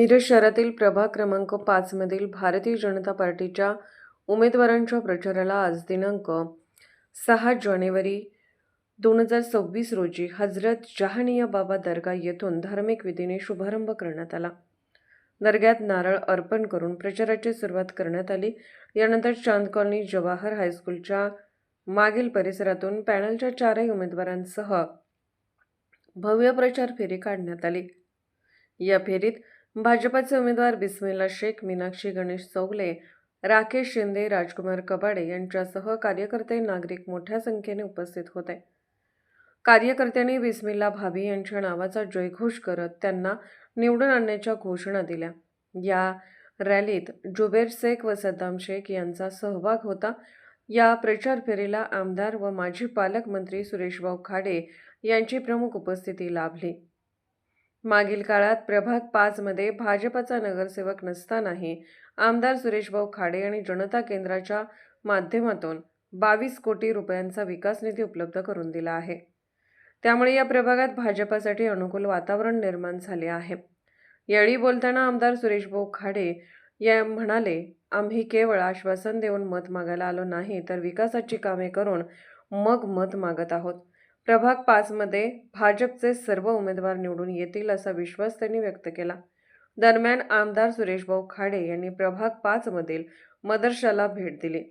मिरज शहरातील प्रभाग क्रमांक पाचमधील भारतीय जनता पार्टीच्या उमेदवारांच्या प्रचाराला आज दिनांक सहा जानेवारी दोन हजार सव्वीस रोजी हजरत जहानिया बाबा दर्गा येथून धार्मिक विधीने शुभारंभ करण्यात आला. दर्ग्यात नारळ अर्पण करून प्रचाराची सुरुवात करण्यात आली. यानंतर चांद कॉलनी जवाहर हायस्कूलच्या मागील परिसरातून पॅनलच्या चारही उमेदवारांसह भव्य प्रचार फेरी काढण्यात आली. या फेरीत भाजपाचे उमेदवार बिस्मिल्ला शेख मीनाक्षी गणेश चौगले राकेश शिंदे राजकुमार कबाडे यांच्यासह कार्यकर्ते नागरिक मोठ्या संख्येने उपस्थित होते. कार्यकर्त्यांनी बिस्मिल्ला भाभी यांच्या नावाचा जयघोष करत त्यांना निवडून आणण्याच्या घोषणा दिल्या. या रॅलीत जुबेर शेख व सद्दाम शेख यांचा सहभाग होता. या प्रचार फेरीला आमदार व माजी पालकमंत्री सुरेशभाऊ खाडे यांची प्रमुख उपस्थिती लाभली. मागील काळात प्रभाग पाचमध्ये भाजपचा नगरसेवक नसतानाही आमदार सुरेशभाऊ खाडे आणि जनता केंद्राच्या माध्यमातून बावीस कोटी रुपयांचा विकास निधी उपलब्ध करून दिला आहे. त्यामुळे या प्रभागात भाजपासाठी अनुकूल वातावरण निर्माण झाले आहे. यावेळी बोलताना आमदार सुरेशभाऊ खाडे या म्हणाले आम्ही केवळ आश्वासन देऊन मत मागायला आलो नाही तर विकासाची कामे करून मग मत मागत आहोत. प्रभाग पाचमध्ये भाजपचे सर्व उमेदवार निवडून येतील असा विश्वास त्यांनी व्यक्त केला. दरम्यान आमदार सुरेशभाऊ खाडे यांनी प्रभाग पाचमधील मदरशाला भेट दिली.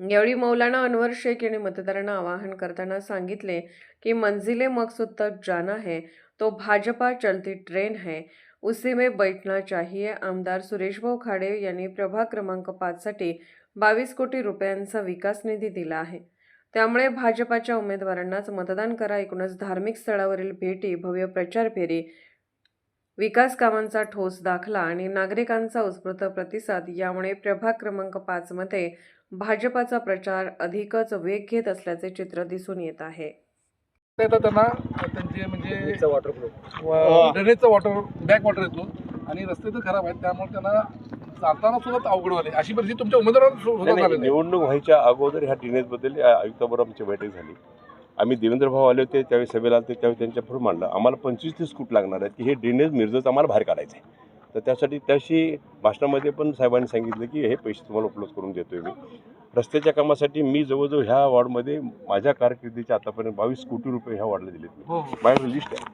यावेळी मौलाना अनवर शेख यांनी मतदारांना आवाहन करताना सांगितले की मंजिले मकसूद तक जाना है तो भाजपा चलती ट्रेन है उसी में बैठना चाहिए. आमदार सुरेशभाऊ खाडे यांनी प्रभाग क्रमांक पाचसाठी बावीस कोटी रुपयांचा विकास निधी दिला आहे. त्यामुळे भाजपाच्या उमेदवारांनाच मतदान करा एकूणच धार्मिक स्थळावरील भेटी भव्य प्रचार फेरी विकास कामांचा ठोस दाखला आणि नागरिकांचा उत्स्फूर्त प्रतिसाद यामुळे प्रभाग क्रमांक पाचमध्ये भाजपाचा प्रचार अधिकच वेग घेत असल्याचे चित्र दिसून येत आहे. त्यांना? त्यांचे म्हणजे वॉटर वॉटर बॅक वॉटर येतो आणि रस्ते तर खराब आहेत त्यामुळे त्यांना जाताना सुद्धा अवघड झाले. अशी परिस्थिती तुमच्या उमेदवारांना. निवडणूक व्हायच्या अगोदर ह्या ड्रेनेजबद्दल या आयुक्ताबरोबर आमची बैठक झाली. आम्ही देवेंद्र भाऊ आले होते त्यावेळी सभेला आले होते त्यावेळी त्यांच्या पुढे मांडलं. आम्हाला पंचवीस तीस फूट लागणार आहेत की हे ड्रेनेज मिरजत आम्हाला बाहेर काढायचं आहे तर त्यासाठी त्याशी भाषणामध्ये पण साहेबांनी सांगितलं की हे पैसे तुम्हाला उपलब्ध करून देतोय मी. रस्त्याच्या कामासाठी मी जवळजवळ ह्या वॉर्डमध्ये माझ्या कारकिर्दीच्या आतापर्यंत बावीस कोटी रुपये ह्या वॉर्डला दिलेत. हो हो. बाहेर लिस्ट आहे.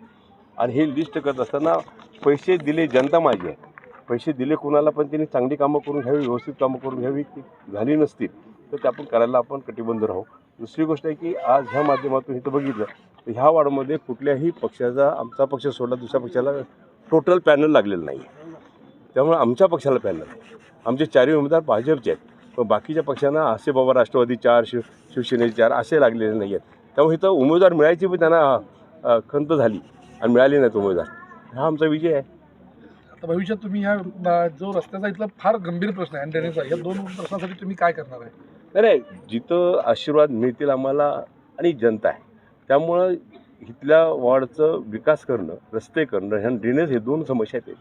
आणि हे लिस्ट करत असताना पैसे दिले जनता माझी आहे. पैसे दिले कोणाला पण त्यांनी चांगली कामं करून घ्यावी व्यवस्थित कामं करून घ्यावी ती झाली नसतील तर ते आपण करायला आपण कटिबंध राहू. दुसरी गोष्ट आहे की आज ह्या माध्यमातून इथं बघितलं तर ह्या वार्डमध्ये कुठल्याही पक्षाचा आमचा पक्ष सोडला दुसऱ्या पक्षाला टोटल पॅनल लागलेलं नाही. त्यामुळे आमच्या पक्षाला पॅनल आहे आमचे चारही उमेदवार भाजपचे आहेत. पण बाकीच्या पक्षांना असे बाबा राष्ट्रवादी चार शिव शिवसेनेचे चार असे लागलेले नाही आहेत. त्यामुळे इथं उमेदवार मिळायची पण त्यांना खंत झाली आणि मिळाली नाहीत उमेदवार. हा आमचा विजय आहे. आता भविष्यात तुम्ही ह्या जो रस्त्याचा इथला फार गंभीर प्रश्न आहे आणि ड्रेनेजचा या दोन प्रश्नासाठी तुम्ही काय करणार आहे? नाही नाही जिथं आशीर्वाद मिळतील आम्हाला आणि जनता आहे. त्यामुळं इथल्या वॉर्डचं विकास करणं रस्ते करणं ह्या ड्रेनेज हे दोन समस्या आहेत.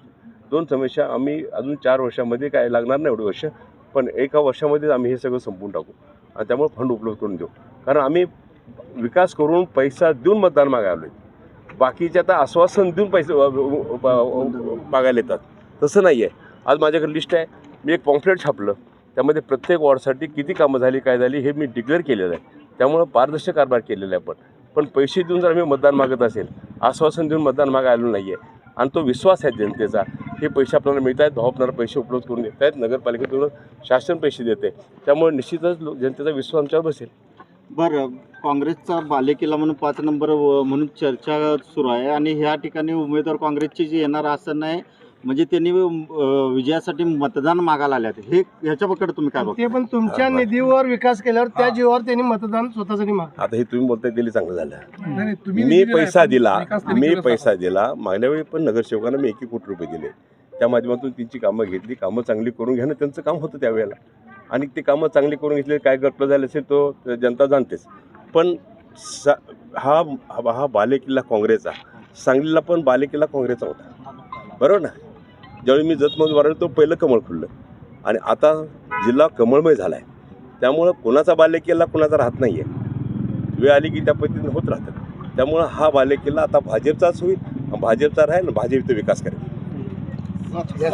दोन समस्या आम्ही अजून चार वर्षामध्ये काय लागणार नाही एवढे वर्ष पण एका वर्षामध्येच आम्ही हे सगळं संपवून टाकू. आणि त्यामुळे फंड उपलब्ध करून देऊ. कारण आम्ही विकास करून पैसा देऊन मतदान मागायला आलो आहे बाकीचे आता आश्वासन देऊन पैसे मागायला येतात. तसं नाही आहे आज माझ्याकडे लिस्ट आहे. मी एक पॉम्फलेट छापलं. त्यामध्ये प्रत्येक वॉर्डसाठी किती कामं झाली काय झाली हे मी डिक्लेअर केलेलं आहे. त्यामुळं पारदर्शक कारभार केलेला आहे आपण पण पैसे देऊन जर आम्ही मतदान मागत असेल आश्वासन देऊन मतदान मागायला आलो नाही आहे आणि तो विश्वास आहे जनतेचा हे पैसे आपल्याला मिळत आहेत भाव आपल्याला पैसे उपलब्ध करून देत आहेत नगरपालिकेतून शासन पैसे देते. त्यामुळे निश्चितच जनतेचा विश्वास आमच्यावर बसेल. बरं काँग्रेसचा बालेकिल्ला म्हणून पाच नंबर व- म्हणून चर्चा सुरू आहे आणि ह्या ठिकाणी उमेदवार काँग्रेसचे जे येणार असं नाही म्हणजे त्यांनी अं, विजयासाठी मतदान मागायला आले आहेत हे ह्याच्याकडे तुम्ही काय बघता? ते पण तुमच्या हा, बरं. निधीवर विकास केल्यावर त्या हा. जीवावर त्यांनी मतदान स्वतःसाठी माग आता हे तुम्ही बोलताय दिली चांगलं झालं. नाही, नाही, तुम्ही मी पैसा दिला मी पैसा दिला. मागल्या वेळी पण नगरसेवकांना मी एक एक कोटी रुपये दिले. त्या माध्यमातून त्यांची कामं घेतली कामं चांगली करून घेणं त्यांचं काम होतं त्यावेळेला आणि ते कामं चांगली करून घेतले काय गटलं झालं असेल तो जनता जाणतेच. पण सा हा हा हा बालेकिल्ला काँग्रेसचा सांगलीला पण बालेकिल्ला काँग्रेसचा होता. बरोबर ना? ज्यावेळी मी जतमधून वाढलो तो पहिलं कमळ खुललं. आणि आता जिल्हा कमळमय झाला आहे त्यामुळं कोणाचा बालेकिल्ला कोणाचा राहत नाही आहे वेळ आली की त्या पद्धतीनं होत राहतात त्यामुळं हा बालेकिल्ला आता भाजपचाच होईल. भाजपचा राहील आणि भाजपचा विकास करेल. विकास